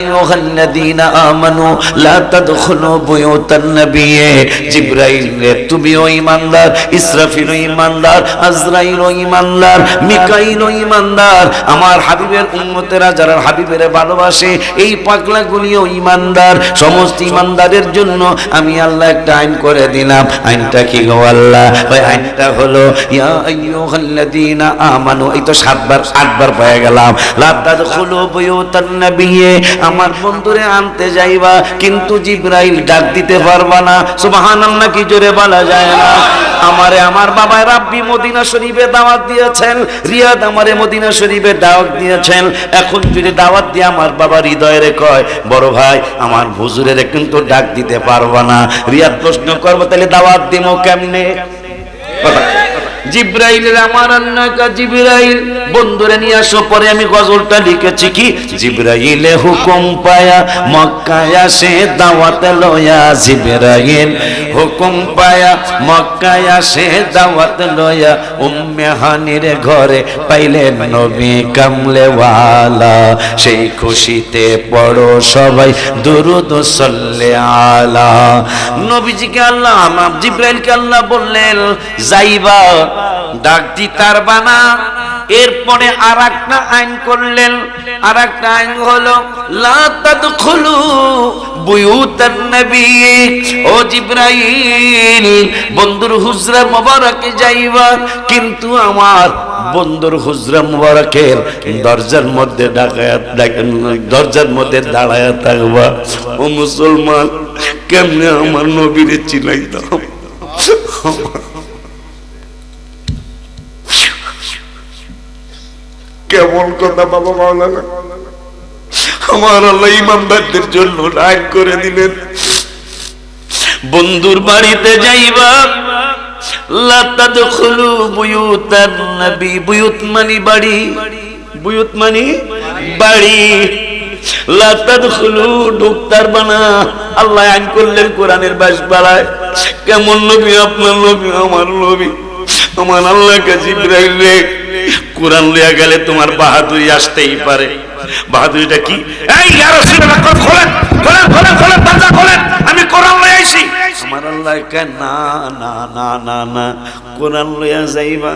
أيها الذين آمنوا لا تدخلوا بيوت النبي জিব্রাইল রে তুমিও ইমানদার ইসরাফিলও ইমানদার আজরাইলও ইমানদার মিকাইলও ইমানদার আমার হাবিবের উম্মতেরা যারা হাবিবের ভালোবাসে এই পাগলাগুলিও ইমানদার সমস্ত ইমানদারের জন্য আমি আল্লাহ একটা আইন করে দিলাম আইনটা কি গো আল্লাহ ওই আইনটা হলো ইয়া আইয়ুহাল্লাযীনা আমানু এই তো সাতবার আটবার পেয়ে গেলাম লা তাদখুলু বুয়ুতান নাবিয়্যে আমার বন্ধুরে আনতে যাইবা, কিন্তু জিব্রাইল ডাক দিতে পারবা না। সুবহানাল্লাহ, কি জোরে বলা যায় না। আমারে আমার বাবা রাব্বি মদিনা শরীফে দাওয়াত দিয়েছেন, রিয়াদ আমারে মদিনা শরীফে দাওয়াত দিয়েছেন। এখন যদি দাওয়াত দিয়ে আমার বাবা হৃদয়ে কয়, বড় ভাই, আমার হুজুরের কিন্তু ডাক দিতে পারবা না। রিয়াদ প্রশ্ন করব, তাহলে দাওয়াত দিমো কেমনে? কথা। জিব্রাইলের আমার আন্নাকা জিব্রাইল। বন্ধুরে নিয়ে আসো, পরে আমি গজলটা লিখেছি কি? জিব্রাইলে হুকুম পায়া মক্কায় আসে, দাওয়াত লয়া জিব্রাইল। হুকুম পায়া মক্কায় আসে, দাওয়াত লয়া উম্মে হানির ঘরে পাইলেন নবী কামলেওয়ালা। সেই খুশিতে পড়ো সবাই, দুরুদ সল্লে আলা। নবীজিকে আল্লাহ জিব্রাইলকে আল্লাহ বললেন, যাইবা ডাক দিতার বানা। এরপরে আর একটা আইন করলেন। আর একটা আইন হলো, লা তাদখুলু বুয়ুতান নবী। ও জিব্রাইল, বন্ধুর হুজরা মোবারকে যাইবা। কিন্তু আমার বন্ধুর হুজরা মোবারকের দরজার মধ্যে দরজার মধ্যে দাঁড়ায়া থাকবা। ও মুসলমান, কেমনে আমার নবীরে চিনাইতাম কেমন কথা বাবা মাওলানা? আমার আল্লাহ ইমানদারদের জন্য আইন করে দিলেন। বন্ধুর বাড়িতে যাইবা বাড়ি। বাড়ি। লা তাদখুলু ঢুকতার বানা, আল্লাহ আইন করলেন কোরআনের বাস বাড়ায়। কেমন নবী আপনার নবী, আমার নবী, আমার জিব্রাইল রে কোরআন লইয়া গেলে তোমার বাহাদুরি আসতেই পারে। বাহাদুরিটা কি? এই ইয়া রাসূলুল্লাহ খোলেন খোলেন খোলেন খোলেন, দরজা খোলেন। আমি কোরআন লই আইছি। আমার আল্লাহ কে না না না না না, কোরআন লইয়া যাইবা।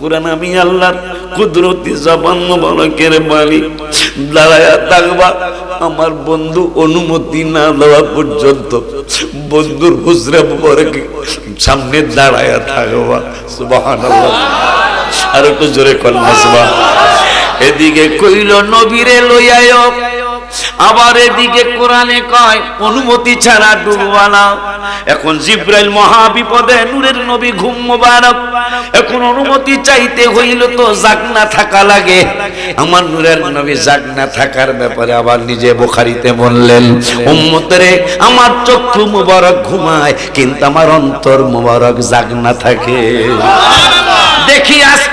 কোরআন আমি আল্লাহর কুদরতি জবান মুবারকের মালিক। দাঁড়ায়া থাকবা, আমার বন্ধু অনুমতি না দেওয়া পর্যন্ত বন্ধুর হুজরা মুবারক সামনে দাঁড়ায়া থাকবা। সুবহানাল্লাহ। আর একটু জোরে কন্যা এদিকে কইল, নবীরে লইয়ায় আবার এদিকে কোরআনে কয়, অনুমতি ছাড়া ডুববা না এখন জিব্রাইল মহা বিপদে নূরের নবী ঘুম মোবারক। এখন অনুমতি চাইতে হইল তো জাগনা থাকা লাগে। আমার নূরের নবী জাগনা থাকার ব্যাপারে আবার নিজে বোখারিতে বললেন, উম্মতরে, আমার চক্ষু মুবারক ঘুমায়, কিন্তু আমার অন্তর মুবারক জাগনা থাকে। দেখি আজকে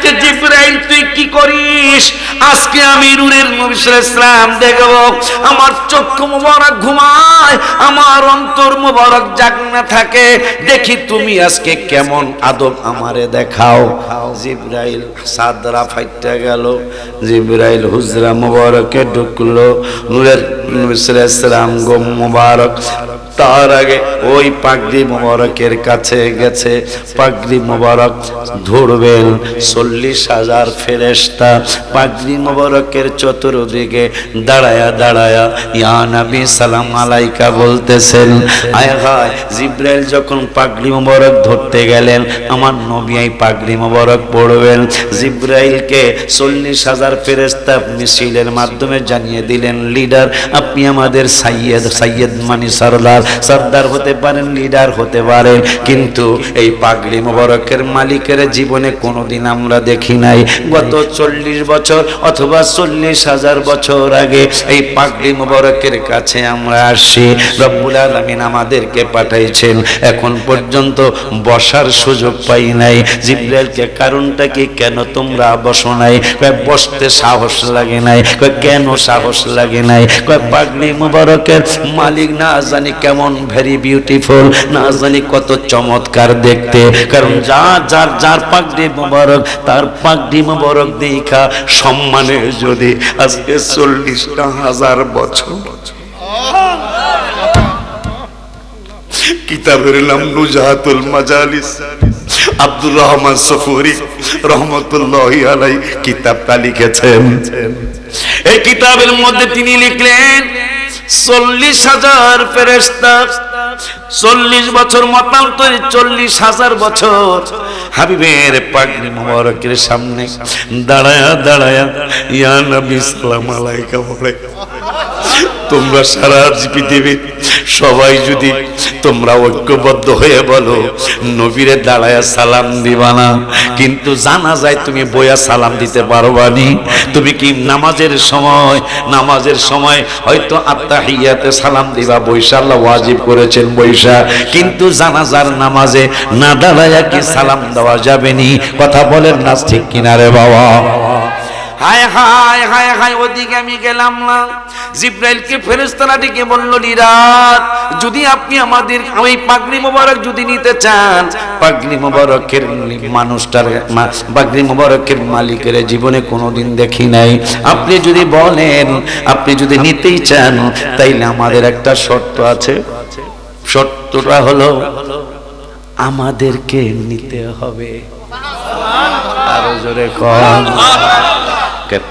জিব্রাইল তুই কি করিস? আজকে আমি রুরের নবী ইসলাম দেখব, আমার চক্ষু মুবারক ঘুমায়, আমার অন্তর মুবারক জাগনা থাকে। দেখি তুমি আজকে কেমন আদব আমারে দেখাও। জিব্রাইল সাদরা ফাইটা গেল, জিব্রাইল হুজরা মুবারকে ঢুকলো, নূরের নবী ইসলাম গো মুবারক, তার আগে ওই পাগড়ি মোবারকের কাছে গেছে, পাগড়ি মোবারক ধরবেন, চল্লিশ হাজার ফেরেস্তা পাগড়ি মোবারকের চতুর্দিকে দাঁড়ায়া দাঁড়ায়া, ইয়া নবী, সালাম আলাইকা বলতেছেন। আয় হায়, জিব্রাইল যখন পাগড়ি মোবারক ধরতে গেলেন, আমার নবী এই পাগড়ি মোবারক পড়বেন। জিব্রাইলকে চল্লিশ হাজার ফেরেস্তা মিছিলের মাধ্যমে জানিয়ে দিলেন, লিডার, আপনি আমাদের সাইয়েদ সাইয়েদ মানি সরদার, সর্দার হতে পারেন, লিডার হতে পারেন, কিন্তু এই পাগড়ি মোবারকের মালিকের জীবনে কোনোদিন আমরা দেখি নাই। গত চল্লিশ বছর অথবা চল্লিশ হাজার বছর আগে এই পাগড়ি মোবারকের কাছে আমরা আসছি। রব্বুল আলমিন আমাদেরকে পাঠাইছেন। এখন পর্যন্ত বসার সুযোগ পাই নাই। জিব্রাইলকে কারণটা কি? কেন তোমরা বসো নাই? বসতে সাহস লাগে নাই। কেন সাহস লাগে নাই? পাগড়ি মোবারকের মালিক না জানি কেমন ভেরি বিউটিফুল না জানি কত চমৎকার দেখতে। কারণ যা, যার যার পাগড়ি মোবারক, তার পাগড়ি পাগড়ি মোবারক দেখা সম্মানে যদি আজকে চল্লিশটা হাজার বছর। কিতাবের নাম নুজাহাতুল মাজালিস। আব্দুর রহমান সফুরি রহমতুল্লাহ আলাই কিতাবটা লিখেছেন। এই কিতাবের মধ্যে তিনি লিখলেন, চল্লিশ হাজার ফেরেস্তা চল্লিশ বছর মতান্তরে চল্লিশ হাজার বছর। হাবিবের পাগড়ি মোবারকের সামনে দাঁড়ায়া দাঁড়ায়া, ইয়া নবী আলাইকা বলে, তোমরা সারা পৃথিবী সবাই যদি তোমরা ঐক্যবদ্ধ হয়ে বলো, নবীরে দাঁড়ায় সালাম দিবা না। কিন্তু জানা যায় তুমি বইয়া সালাম দিতে পারবানি তুমি কি নামাজের সময় নামাজের সময় হয়তো আত্মাহিয়াতে সালাম দিবা বৈশা ওয়াজিব ওয়াজিব করেছেন বৈশা। কিন্তু জানাজার নামাজে না দাঁড়ায়া কি সালাম দেওয়া যাবে নি কথা বলেন না ঠিক কিনারে বাবা। হায় হায় হায় হায়, ওদিকে আমি গেলাম না। জিব্রাইলকে ফেরেশতারা ডেকে বলল, নিরাত, যদি আপনি আমাদের ওই পাগড়ি মোবারক যদি নিতে চান, পাগড়ি মোবারকের মানুষটার পাগড়ি মোবারকের মালিকের জীবনে কোনোদিন দেখি নাই। আপনি যদি বলেন, আপনি যদি নিতেই চান, তাইলে আমাদের একটা শর্ত আছে। শর্তটা হলো আমাদেরকে নিতে হবে।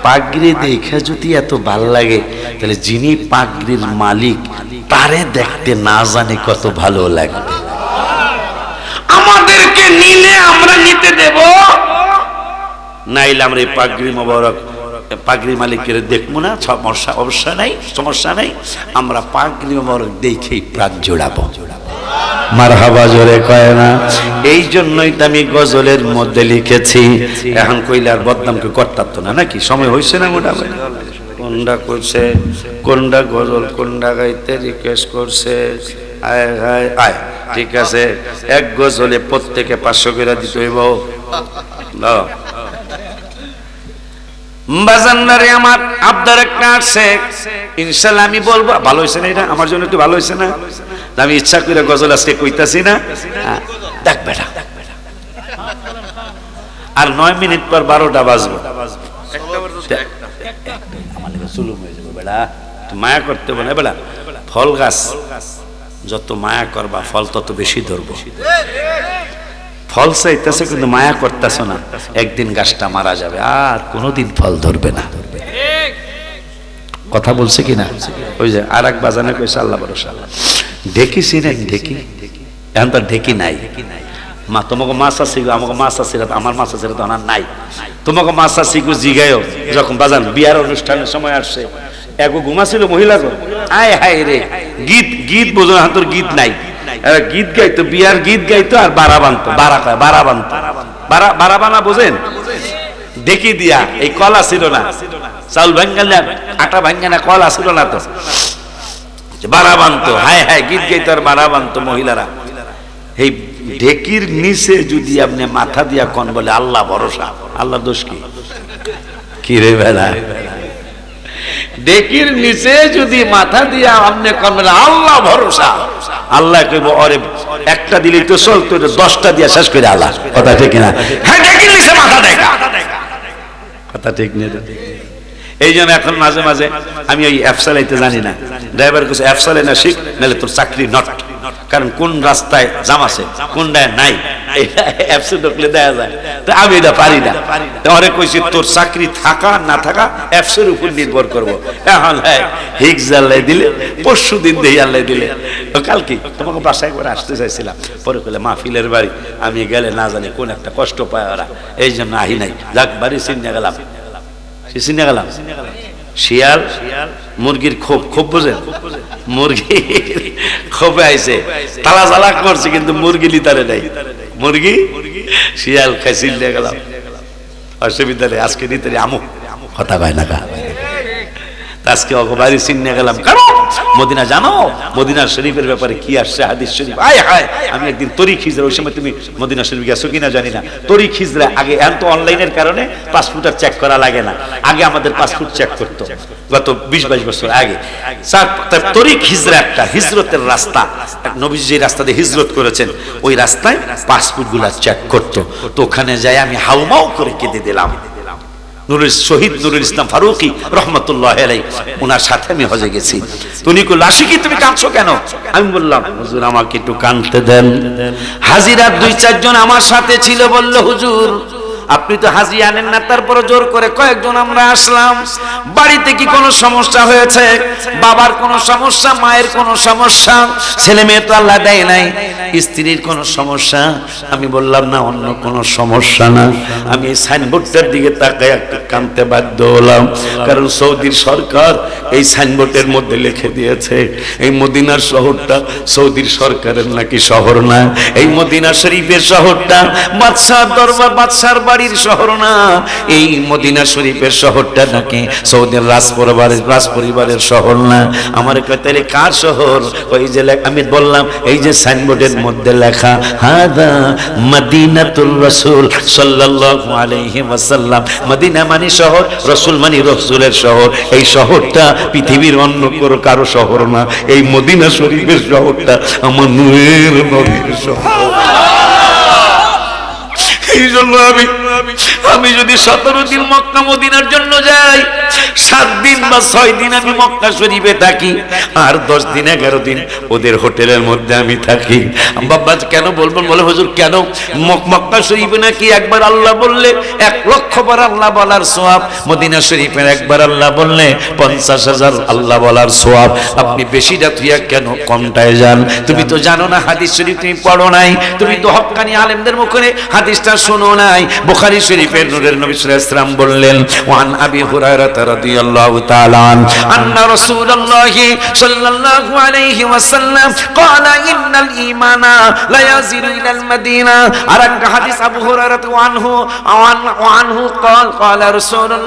পাগড়ি দেখে যদি এত ভালো লাগে, তাহলে যিনি পাগড়ির মালিক, তারে দেখতে না জানে কত ভালো লাগবে আমাদেরকে নিলে আমরা নিতে দেব। নাইলে আমরা এই পাগড়ি মোবারক পাগড়ি মালিকের দেখব না সমস্যা অবশ্যই নাই, সমস্যা নাই। আমরা পাগড়ি মোবারক দেখেই প্রাণ জোড়াবো। মারহাবা জোরে কয় না, এই জন্যই তো আমি গজলের মধ্যে লিখেছি। এখন কইলে আর বদনামকে করতাম তো না, নাকি? সময় হয়েছে না মোটামুটি? কোনটা করছে কোনটা গজল কোনটা গাইতে রিকোয়েস্ট করছে? আয় আয় আয়, ঠিক আছে। এক গজলে প্রত্যেকে পাঁচশো করে দিতে হইব। বাজান্নারে আমার আবদার একটা আছে। ইনশাল্লাহ আমি বলব ভালো হয়েছে না এটা? আমার জন্য একটু ভালো হয়েছে না? আমি ইচ্ছা করে গজল আজকে কইতাছি না। হ্যাঁ, দেখ বেটা। আর নয় মিনিট পর বারোটা বাজবো। জুলুম হয়ে যাবে বেড়া মায়া করতে বলে বেড়া ফল গাছ যত মায়া করবা ফল তত বেশি ধরবো। ফল চাইতেছে, কিন্তু মায়া করতেছ না। একদিন গাছটা মারা যাবে, আর কোনোদিন ফল ধরবে না। কথা বলছে কি না ওই যে আর এক বাজানে কইছে, আল্লাহ ভরসা। ঢেকি চিনেন, ঢেকি? এখন তো ঢেকি নাই। মা, তোমাকে মাছ আছে আমাকে মাছ আছে আমার মাছ আছে আমার নাই। তোমাকে মাছ আছে গো জিগায়ও যখন বাজান, বিয়ার অনুষ্ঠানের সময় আসছে এগো ঘুমাছিল মহিলা গো। আয় হায় রে, গীত গীত বোঝো না গীত নাই। এরা গীত গাইতো, বিয়ার গীত গাইতো আর বারা বানতো, বারা কয় বানতো। বারা বানা বোঝেন? দেখি দিয়া, এই কলা ছিল না। চাউল ভাঙ্গা না, আটা ভাঙ্গা না, কলা ছিল না তো। বানতো, হায় হায়, গীত গাইতো আর বানতো মহিলারা। এই ঢেকির নিচে যদি আপনি মাথা দিয়া কন বলে, আল্লাহ ভরসা। আল্লাহ দোষ কি? রে বেলা? ডেকির নিচে যদি মাথা দিয়া আপনি কমেলা আল্লাহ ভরসা। আল্লাহ কইব, অরে, একটা দিলে তো চলতো এটা দশটা দিয়া শেষ করে আল্লাহ। কথা ঠিক না হ্যাঁ ডেকির নিচে মাথা কথা ঠিক নেই এই জন্য এখন মাঝে মাঝে আমি ওই অ্যাপসালাইতে জানি না। ড্রাইভার কিছু অ্যাপসালাই না শিখ, নাহলে তোর চাকরি নট। কারণ কোন রাস্তায় জাম আছে কোনটায় নাই ঢুকলে দেখা যায়। তো আমি এটা পারি না। অনেক কইছি, তোর চাকরি থাকা, না থাকা অ্যাপসের উপর নির্ভর করব। এখন হ্যাঁ দিলে, পরশু দিন দেই আল্লাহ দিলে। কালকে তোমাকে বাসায় করে আসতে চাইছিলাম। পরে কইলে, মাহফিলের বাড়ি, আমি গেলে না জানি কোন একটা কষ্ট পায় ওরা। এই জন্য আহি নাই। যাক, বাড়ি চিনে গেলাম। সে চিনে গেলাম। শিয়াল, মুরগির খোপ খোপ বোঝেন? মুরগি খোপে আইছে। তালা চালা করছে কিন্তু মুরগি লিতারে নাই। মুরগি শিয়াল খাইছিল গেলাম। অসুবিধা নেই, আজকে নিতে আমুক কথা কয় না আজকে অগবারি চিনে গেলাম। কারণ মদিনা জানো? মদিনা শরীফের ব্যাপারে কি আসছে? হাদিস শরীফ। আয় হায়, আমি একদিন তরি খিজরা ওই সময় তুমি মদিনা শরীফ গেছো কিনা জানি না। তরি খিজরা আগে এখন তো অনলাইনের কারণে পাসপোর্ট আর চেক করা লাগে না। আগে আমাদের পাসপোর্ট চেক করতো। গত বিশ বাইশ বছর আগে। স্যার, তার হিজরা একটা, হিজরতের রাস্তা। নবী যে রাস্তা দিয়ে হিজরত করেছেন, ওই রাস্তায় পাসপোর্টগুলা চেক করতো। তো ওখানে যাই আমি হাউমাউ করে কেঁদে দিলাম। নুরুল শহীদ নুরুল ইসলাম ফারুকি রহমতুল্লাহ ওনার সাথে আমি হজে গেছি। তুমি কো লাশিকি তুমি কাঁদছো কেন? আমি বললাম, হুজুর, আমাকে একটু কাঁদতে দেন। হাজিরা দুই চারজন আমার সাথে ছিল, বলল, হুজুর আপনি তো হাজি আনেন না তারপরে জোর করে কয়েকজন আমরা আসলাম। বাড়িতে কি কোনো সমস্যা হয়েছে? বাবার কোনো সমস্যা, মায়ের কোনো সমস্যা? ছেলে মেয়ে তো আল্লাহ দেয় নাই। স্ত্রীর কোনো সমস্যা? আমি বললাম, না, অন্য কোনো সমস্যা না। আমি এই সাইনবোর্ডটার দিকে তাকায় কানতে বাধ্য হলাম। কারণ সৌদির সরকার এই সাইনবোর্ডের মধ্যে লিখে দিয়েছে, এই মদিনার শহরটা সৌদির সরকারের নাকি শহর না? এই মদিনা শরীফের শহরটা বাদশাহ দরবার, বাদশার বাড়ির শহর না, এই মদিনা শরীফের শহরটা নাকি সৌদির রাজ পরিবারের রাজ পরিবারের শহর না। আমার তাহলে কার শহর? ওই যে আমি বললাম, এই যে সাইনবোর্ডের মধ্যে লেখা, হাদা মদিনাতুর রাসূল সাল্লাল্লাহু আলাইহি ওয়াসাল্লাম। মদিনা মানে শহর, রাসূল মানে রাসূলের শহর। এই শহরটা পৃথিবীর অন্য কোনো কারও শহর না। এই মদিনা শরীফের শহরটা আমার নূরের নবীর শহর। এই জন্য আমি আমি যদি সতেরো দিন মক্কা মদিনার জন্য যাই সাত দিন বা ছয় দিন আমি মক্কা শরীফে থাকি, আর দশ দিন, এগারো দিন ওদের হোটেলের মধ্যে আমি থাকি। বাবা, কেন বলবেন? বলে, হুজুর, কেন? মক্কা শরীফে নাকি একবার আল্লাহ বললে, এক লক্ষ বার আল্লাহ বলার সোয়াব, মদিনা শরীফের একবার আল্লাহ বললে, পঞ্চাশ হাজার আল্লাহ বলার সোয়াব। আপনি বেশিটা তুইয়া কেন কমটায় যান? তুমি তো জানো না, হাদিস শরীফ তুমি পড়ো নাই। তুমি তো হক্কানি আলেমদের মুখে হাদিসটা শোনো নাই। বুখারী শরীফের নূরের নবী আলাইহি বললেন, ওয়ান আবি হুরায়রা রাদিয়াল্লাহু তাআলা আন আন্না রাসূলুল্লাহি সাল্লাল্লাহু আলাইহি ওয়াসাল্লাম ক্বালা ইন্নাল ঈমানা লা ইয়াজিলু ইলাল মাদিনা আর একটা হাদিস আবু হুরায়রা আনহু আনহু ক্বাল ক্বালা রাসূলুল্লাহ